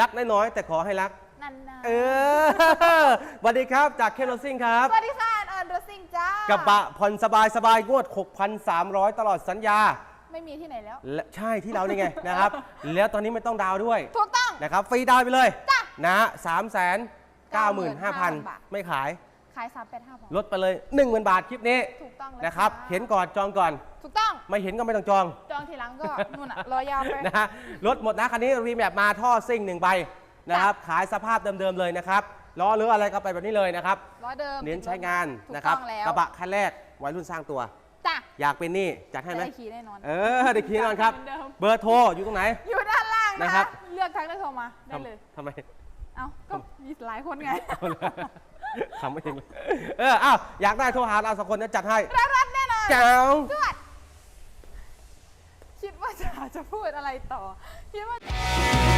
รักน้อยๆแต่ขอให้รัก นันนาเออสวัสดีครับจากเคโรซิ่งครับ สวัสดีค่ะออนรซิงจ้ากระบะผ่อนสบายสบายๆงวด 6,300 ตลอดสัญญา ไม่มีที่ไหนแล้ว และใช่ที่เรานี่ไง นะครับ แล้วตอนนี้ไม่ต้องดาวน์ด้วย ถูกต้อง นะครับฟรีดาวน์ไปเลย จ้ะนะสามแสนเก้าหมื่นห้าพันบาท ไม่ขาย ขายสามแปดห้าบาทลดไปเลย 1 0,000 บาทคลิปนี้ถูกต้องเลยนะครับเห็นก่อนจองก่อน ถูกต้อง ไม่เห็นก็ไม่ต้องจองจองทีหลังก็นู่นอะรอยาวไป นะฮะรถหมดนะคันนี้รีแมปมาท่อซิ่งหนึ่งใบนะครับขายสภาพเดิมๆเลยนะครับล้อหรืออะไรก็ไปแบบนี้เลยนะครับร้อยเดิมเน้นใช้งานถูกนะครับต้องแล้วกระบะคันแรกวัยรุ่นสร้างตัว จ้ะอยากเป็นนี่จัดให้ไหมได้ขี่แน่นอน เออได้ขี่แน่นอนครับ เหมือนเดิม เบอร์โทรอยู่ตรงไหน อยู่ด้านล่างนะนะครัคะบเลือกทักได้โทรมาได้เลยทำไม เอ้าก็มีหลายคนไงทำไม่เองเอออ้าวอยากได้โทรหาเราสองคนจะจัดให้ รัดรัดแน่นอน แจ๋วจวดคิดว่าจะ จะพูดอะไรต่อคิดว่า